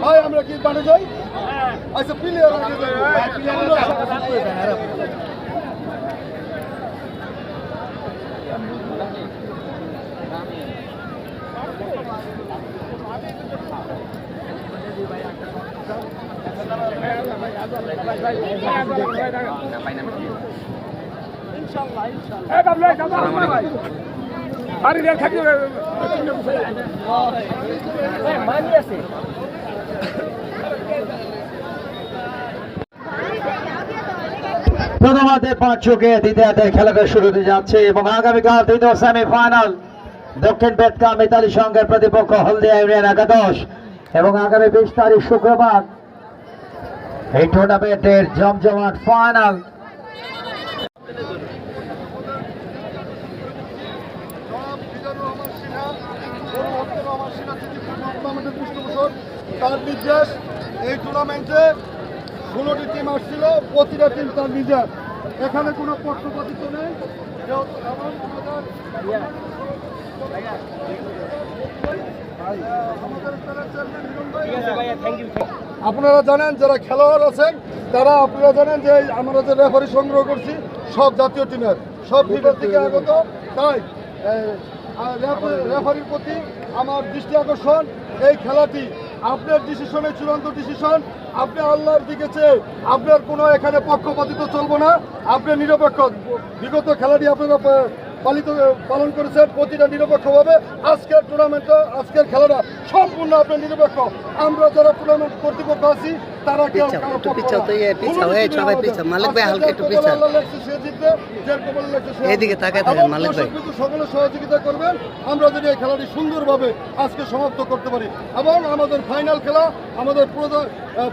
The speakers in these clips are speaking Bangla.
ভাই আমরা কি বাড়ি যাই আচ্ছা প্লেয়ার প্রথমার্ধে পাঁচ চোখে দ্বিতীয়ার্ধের খেলাটা শুরু হতে যাচ্ছে এবং আগামীকাল দ্বিতীয় সেমিফাইনাল দক্ষিণ বেতকা মিতালি সংঘের প্রতিপক্ষ হলদিয়া ইউনিয়ন একাদশ এবং আগামী বিশ তারিখ শুক্রবার এই টুর্নামেন্টের জমজমাট ফাইনাল তার নির্দেশ এই টুর্নামেন্টে ষোলোটি টিম আসছিল প্রতিটা টিম তার নিজের এখানে কোনো পক্ষপাতিত্ব নেই। যেহেতু এবং আমাদের আমাদের চেয়ারম্যান হিরণ ভাই আপনারা জানেন যারা খেলোয়াড় আছেন, তারা আপনারা জানেন যে আমরা যে রেফারি সংগ্রহ করছি, সব জাতীয় টিমের সব লিডার থেকে আগত। তাই রেফারির প্রতি আমার দৃষ্টি আকর্ষণ। এই খেলাটি আপনার ডিসিশনে চূড়ান্ত ডিসিশন আপনি আল্লাহর দিকে চেয়ে আপনার কোনো এখানে পক্ষপাতিত্ব চলবো না। আপনি নিরপেক্ষ। বিগত খেলাটি আপনারা পালিত, পালন করেছে প্রতিটা নিরপেক্ষভাবে। আজকের টুর্নামেন্টটা আজকের খেলাটা সম্পূর্ণ আপনার নিরপেক্ষ। আমরা যারা টুর্নামেন্ট কর্তৃপক্ষ আছি পিছাও, একটু পিছাও তো, ইয়ে, পিছাও, এই সবাই পিছাও, মালিক ভাই হালকা একটু পিছাও। আল্লাহ লেখছে সে জিতবে, যার কপালে লেখছে সে এইদিকে তাকায় থাকেন, মালিক ভাই। কিন্তু সকলে সহযোগিতা করবেন। আমরা যদি এই খেলাটি সুন্দরভাবে আজকে সমাপ্ত করতে পারি। এবং আমাদের ফাইনাল খেলা আমাদের প্রধান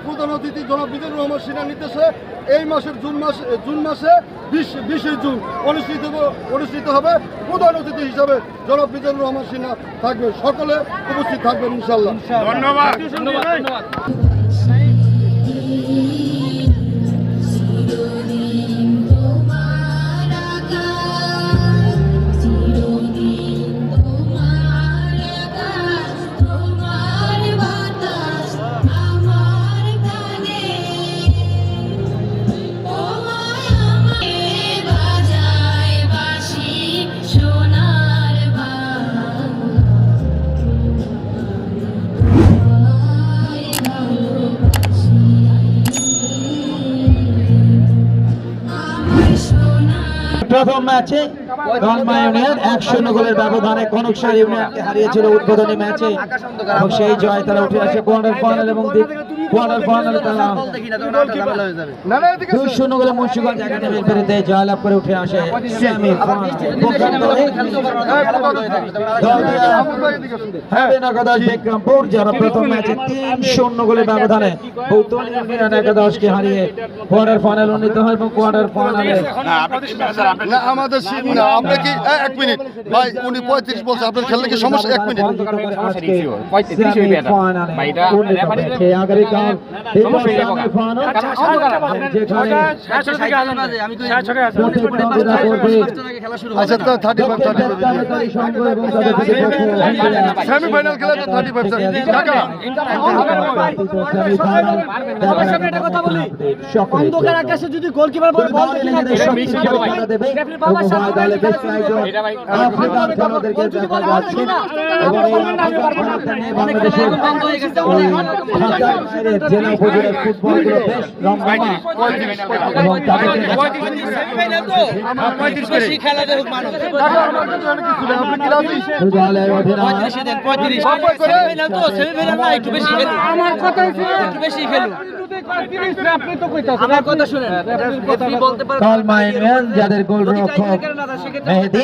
প্রধান অতিথি জনাব বিজয় রহমান সিনহার নির্দেশে এই মাসের জুন মাস জুন মাসে বিশ বিশে জুন অনুষ্ঠিত হবে- অনুষ্ঠিত হবে। প্রধান অতিথি হিসাবে জনাব বিজয় রহমান সিনহা থাকবে। সকলে উপস্থিত থাকবেন ইনশাল্লাহ ধন্যবাদ। Thank you. প্রথম ম্যাচে ইউনিয়ন এক শূন্য গোলের ব্যবধানে কনকসার ইউনিয়নকে হারিয়েছিল উদ্বোধনী ম্যাচে। এবং সেই জয় তারা উঠে আসে কোয়ার্টার ফাইনাল এবং কোয়ার্টার ফাইনালে তারা না না এদিকে দুই শূন্য গোলে মুন্সিগঞ্জ একাডেমির বিরুদ্ধে জয়লাভ করে উঠে আসে সেমি বিক্রমপুর যারা প্রথম ম্যাচে তিন শূন্য গোলের ব্যবধানে বৌতল ইউনিয়ন একাদশকে হারিয়ে কোয়ার্টার ফাইনাল উন্নীত হয় এবং কোয়ার্টার ফাইনালে না আমাদের না আপনি কি এক মিনিট। ভাই উনি পঁয়ত্রিশ বলছে আপনার খেললে কি সমস্যা? এক মিনিট। আচ্ছা তো থার্টি ফাইভ সেমিফাইনাল খেলা থার্টি ফাইভ অন্ধকার আকাশে যদি গোলকিপার বল বল বাংলাদেশের জেলা বেশ রমরমা এবং আমার কথা একটু বেশি কালমা ইউনিয়ন যাদের গোলরক্ষক মেহেদি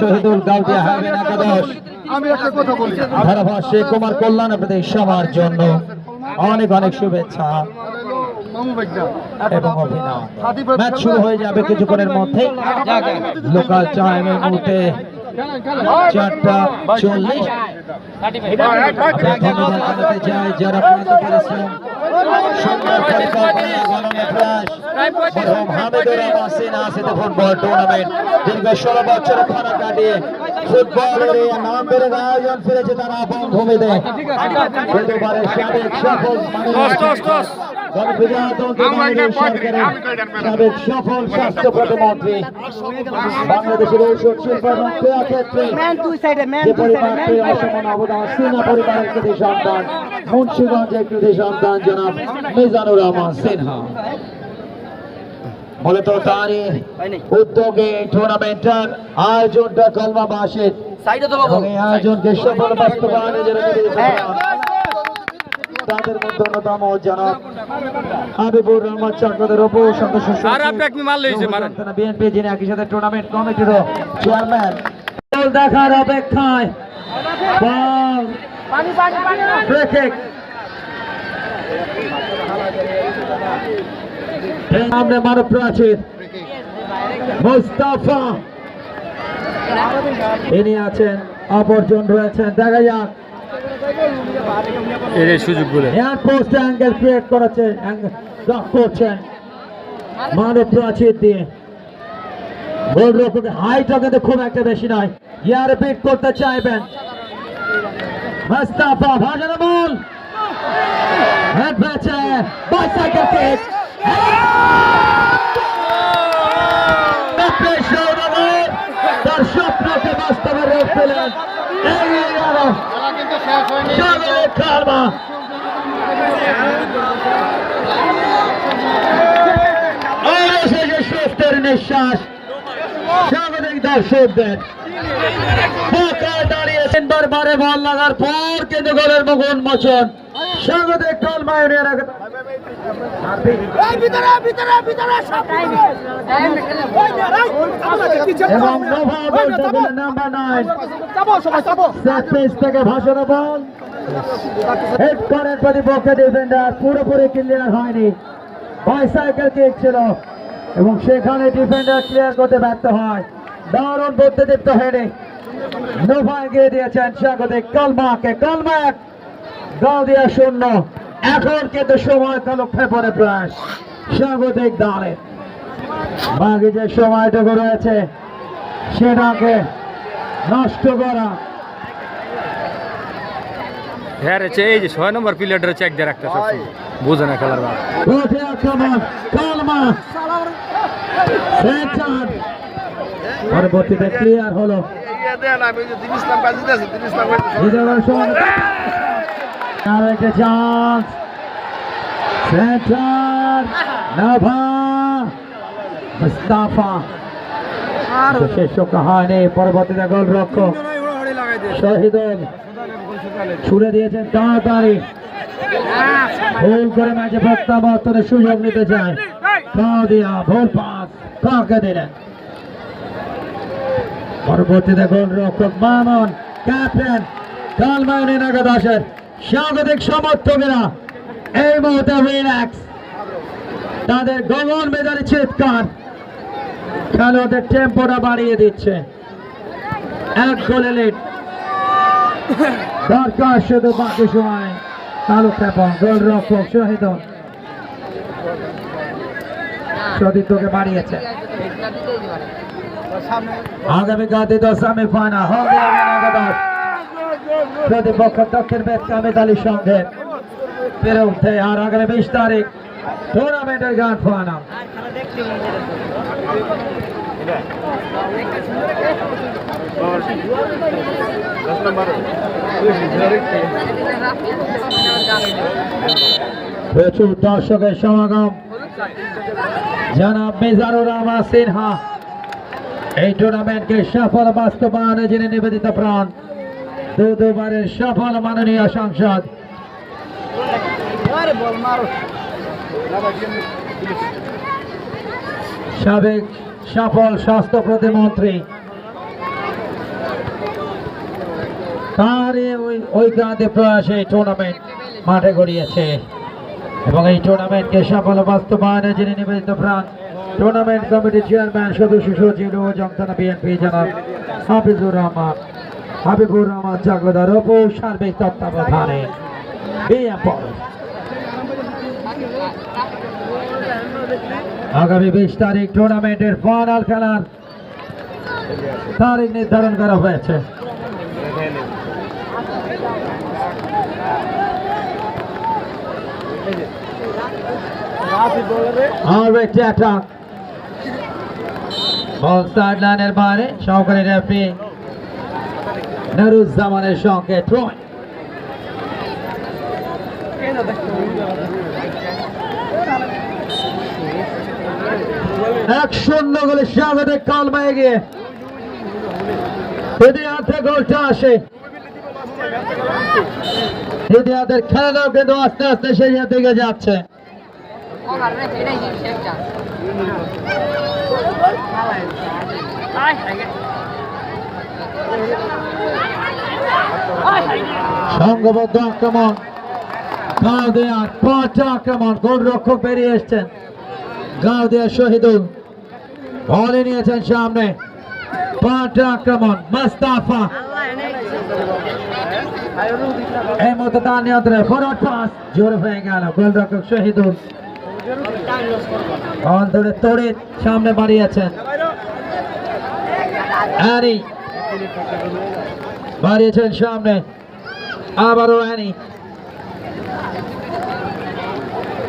শহীদুল গাউদিয়া হাবিন একাদশ আমি একটা কথা বলি। ধারাভাষ্যে কুমার কল্যাণ আপনাদের সবার জন্য অনেক অনেক শুভেচ্ছা এবং ম্যাচ শুরু হয়ে যাবে কিছুক্ষণের মধ্যে লোকাল টাইমের চারটা চল্লিশ। যারা পরিশ্রম টুর্নামেন্ট দীর্ঘ ষোলো বছর খানা কাটিয়ে ফুটবলের এই আয়োজন ফিরেছে তারা আপন ভূমিতে বুধবারের সাবেক সফল সাবেক সফল স্বাস্থ্য প্রতিমন্ত্রী। বাংলাদেশের ঔষধ ক্ষেত্রে যে অবদান পরিবারের কৃতি সন্তান মুন্সিগঞ্জের কৃতি সন্তান জনাব মিজানুর রহমান সিনহা। মূলত তারই উদ্যোগে টুর্নামেন্টের আয়োজনটা কলমাবাসের এবং এই আয়োজনকে সফল বাস্তবায়নে যারা নিবেদিত করেন, তাদের মধ্যে অন্যতম জনাব হাবিবুর রহমান চক্রদের সদস্য। বিএনপি যিনি একই সাথে টুর্নামেন্ট কমিটির চেয়ারম্যান দেখার অপেক্ষায় বল ফ্রি কিক সামনে মানব প্রাচীর। মুস্তাফা। ইনি আছেন অপরজন রয়েছেন দেখা যাক। এর সুযোগগুলো এয়ার পোস্ট অ্যাঙ্গেল ক্রিয়েট করেছে ব্লক করছেন মানব প্রাচীর দিয়ে। গোল রক্ষকের হাইটও কিন্তু খুব একটা বেশি নয়। ইয়ার পিট করতে চাইবেন। মুস্তাফা ভাজানো বল হেড ম্যাচে বাইসাইকেল কিক তার স্বপ্নকে বাস্তবে রূপ দিলেন সুস্থের নিঃশ্বাস স্বাগতিক দর্শকদের ফাঁকায় দাঁড়িয়ে তিনবার বারে বল লাগার পর কিন্তু গোলের মুখ উন্মোচন স্বাগতিক। এবং গেলে নাম্বার নাইন সেট থেকে ভাষণ বল। হেড করেন প্রতিপক্ষ ডিফেন্ডার পুরোপুরি ক্লিয়ার হয়নি। বাইসাইকেল কিক ছিল। এবং সেখানে ডিফেন্ডার ক্লিয়ার করতে ব্যর্থ হয়। দারুণ বুদ্ধিদীপ্ত হেডে নোভা এগিয়ে দিয়েছেন স্বাগতিক কলমাকে। কলমা এক দল দিয়ে শূন্য। এখন কিন্তু সময় কালো ফেপরে প্রায় স্বাগতিক দলে। বাকি যে সময়টুকু রয়েছে সেটাকে নষ্ট করা। হ্যাঁ রে এই যে ছয় নম্বর প্লেয়ারের চেক দিয়ে রাখতে বুঝে না খেলার পরবর্তীতে ক্লিয়ার হলো। বিজয়ের সময় আর একটা চান্স সেন্টার নাভা মুস্তাফা শেষ রক্ষা হয়নি পরবর্তীতে গোল রক্ষক শহীদুল। ছুড়ে দিয়েছেন তাড়াতাড়ি। ভুল করে ম্যাচে প্রত্যাবর্তনের সুযোগ নিতে চায়। কাদিয়া ভুল পাস। কাকে দিলেন? পরবর্তীতে গোল রক্ষক মামন ক্যাপ্টেন। কালমায়নের একাদশের স্বাগতিক সমর্থকেরা, এই মুহূর্তে তাদের গগন মেজারি চিৎকার। খেলোয়াড়দের টেম্পোটা বাড়িয়ে দিচ্ছে। এক গোলে লিড দরকার শুধু বাকি সময়। তালুক খেপন গোল রক্ষক শহীদ। সতীর্থকে বাড়িয়েছে। আগামীকাল দ্বিতীয় সেমিফাইনাল হবে। প্রতিপক্ষ দক্ষিণ বেদকা মেধালী সঙ্গে পেরে উঠে, আর আগামী বিশ তারিখ টুর্নামেন্টের গ্রান্ড ফাইনাল প্রচুর দর্শকের সমাগম। জনাব মিজানুর রহমান সিনহা, এই টুর্নামেন্টকে সফল বাস্তবায়নে যিনি নিবেদিত প্রাণ দুবারের সফল মাননীয় সংসদ। সাবেক সফল স্বাস্থ্য প্রতিমন্ত্রী। তারই ওই ঐক্যান্তিক প্রয়াসে টুর্নামেন্ট মাঠে গড়িয়েছে। এবং এই টুর্নামেন্টকে সফল বাস্তবায়নে যিনি নিবেদিত প্রাণ টুর্নামেন্ট কমিটির চেয়ারম্যান সদস্য সচিব ও জমতানা বিএনপি জনাব হাফিজুর রহমান। হাবিবুর রহমান চাকলাদার অপু, সার্বিক তত্ত্বাবধানে। আগামী বিশ তারিখ টুর্নামেন্টের ফাইনাল খেলার তারিখ নির্ধারণ করা হয়েছে। একটি বল সাইড লাইনের বাইরে, সহকারী রেফারি নুরুজ্জামানের সঙ্গে এক শূন্য গোলে স্বাগতিক কালমা এগিয়ে। ইতিহাসে গোলটা আসে। ইতিহাসের খেলাটাও কিন্তু আস্তে আস্তে সেই দিকে যাচ্ছে। সংঘবদ্ধ আক্রমণ। গাও দেয়ার পাঁচ আক্রমণ, গোলরক্ষক বেরিয়ে এসছেন। গাও দেয়ার শহীদুল। বলে নিয়েছেন সামনে। পাঁচ আক্রমণ, মাস্তাফা। এই মতো তার নিয়ন্ত্রণে ফরওয়ার্ড পাস, জোর হয়ে গেল গোলরক্ষক শহীদুল। বল ধরে তোড়ে সামনে বাড়িয়েছেন। অ্যানি বাড়িয়েছেন সামনে। আবারও অ্যানি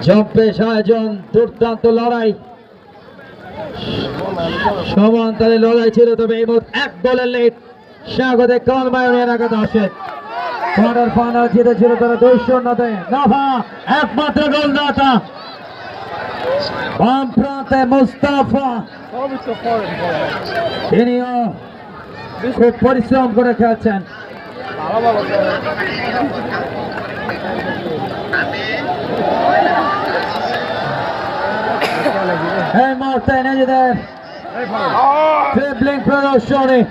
জম্পেশ আয়োজন, দুর্দান্ত লড়াই। সমান্তরে লড়াই ছিল, তবে এই মুহূর্তে এক গোলের লেট স্বাগতে কলমায়নের আঘাত আসে কোয়ার্টার ফাইনাল জিতেছিল তারা দুই শূন্যতে। নাভা, একমাত্র গোলদাতা। বাম প্রান্তে মুস্তাফা। তিনিও খুব পরিশ্রম করে খেলছেন এই মুহূর্তে নিজেদের ট্রিপলিং প্রদর্শনী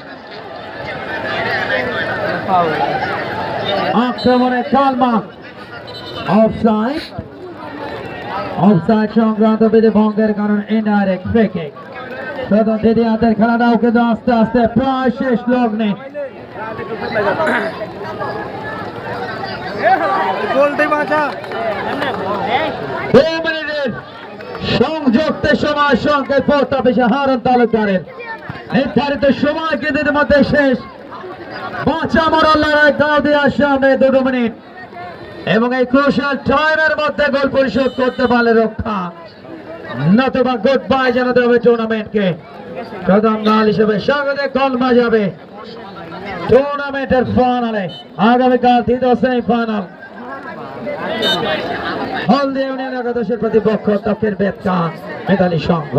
আক্রমণে কালমা অফসাইড অফসাইড সংক্রান্ত বিধি ভঙ্গের কারণ ইনডাইরেক্ট ফ্রি কিক দ্বিতীয় হাতের খেলাটাও কিন্তু আস্তে আস্তে প্রায় শেষ লগ্নে। সংযুক্ত সময় সংকেত পোস্ট অফিসে হারন তালুকদারের। নির্ধারিত সময় কিন্তু ইতিমধ্যে শেষ। বাঁচা মরার লড়াই গাও দেওয়ার সামনে দুটো মিনিট। এবং এই ক্রুশাল টাইমের মধ্যে গোল পরিশোধ করতে পারলে রক্ষা। নতুবা গুড বাই জানাতে হবে টুর্নামেন্টকে প্রথম দল হিসেবে স্বাগতে কলমা যাবে টুর্নামেন্টের ফাইনালে আগামীকাল দ্বিতীয় সেমি ফাইনাল হলদি ইউনিয়ন একাদশের প্রতিপক্ষ মেধালী সংঘ।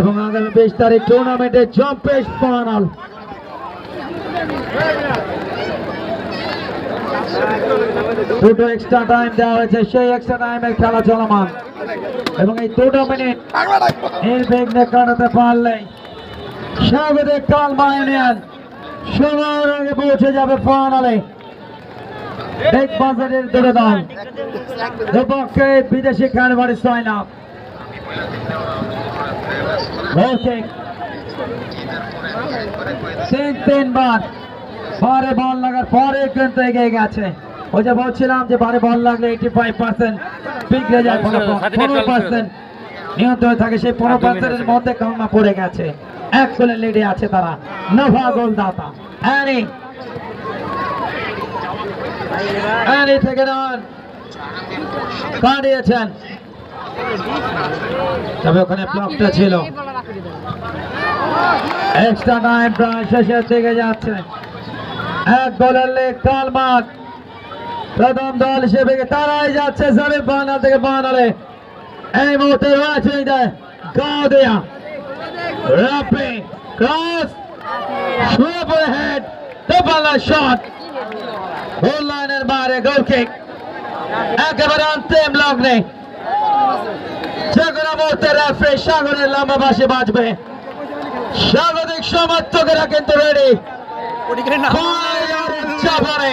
এবং আগামী বিশ তারিখ টুর্নামেন্টের জম্পেশ ফাইনাল দুটো এক্সট্রা টাইম দেওয়া হয়েছে, সেই এক্সট্রা টাইমের খেলা চলমান। এবং এই দুটো মিনিট নির্বিঘ্নে কাটাতে পারলেই স্বাগতিক কালমা ইউনিয়ন। সময়ের আগে পৌঁছে যাবে ফাইনালে দুপক্ষে বিদেশি খেলোয়াড়ি সাইন তিন বারে বল লাগার পরে কিন্তু এগিয়ে গেছে। ওই যে বলছিলাম যে বারে বল লাগলে এইটি ফাইভ পার্সেন্ট বিগড়ে যায় পনেরো পার্সেন্ট নিয়ন্ত্রণ থাকে সেই পনেরো পার্সেন্টের মধ্যে কামনা পড়ে গেছে। এক গোলে লিডে আছে তারা নভা গোলদাতা। অ্যানি অ্যানি থেকে রান কাটিয়েছেন তবে ওখানে ব্লকটা ছিল। এক্সট্রা টাইম প্রায় শেষের দিকে যাচ্ছে। এক গোলের লেগ কালমাত প্রথম দল হিসেবে তারাই যাচ্ছে সেমি ফাইনাল থেকে ফাইনালে এই মুহূর্তে রয়েছে দেয় গাও দেয়া রাপে ক্রস সুপার হেড দোপালা শট গোল লাইনের বাইরে গোল কিক একেবারে অন্তিম লগ্নে। যে কোনো মুহূর্তে রেফারি সাগরের লম্বা বাসে বাজবে স্বাগতিক সমর্থকেরা কিন্তু রেডি চাপড়ে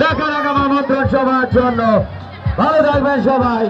দেখার আগামী আমন্ত্রণ সবার জন্য। ভালো থাকবেন সবাই।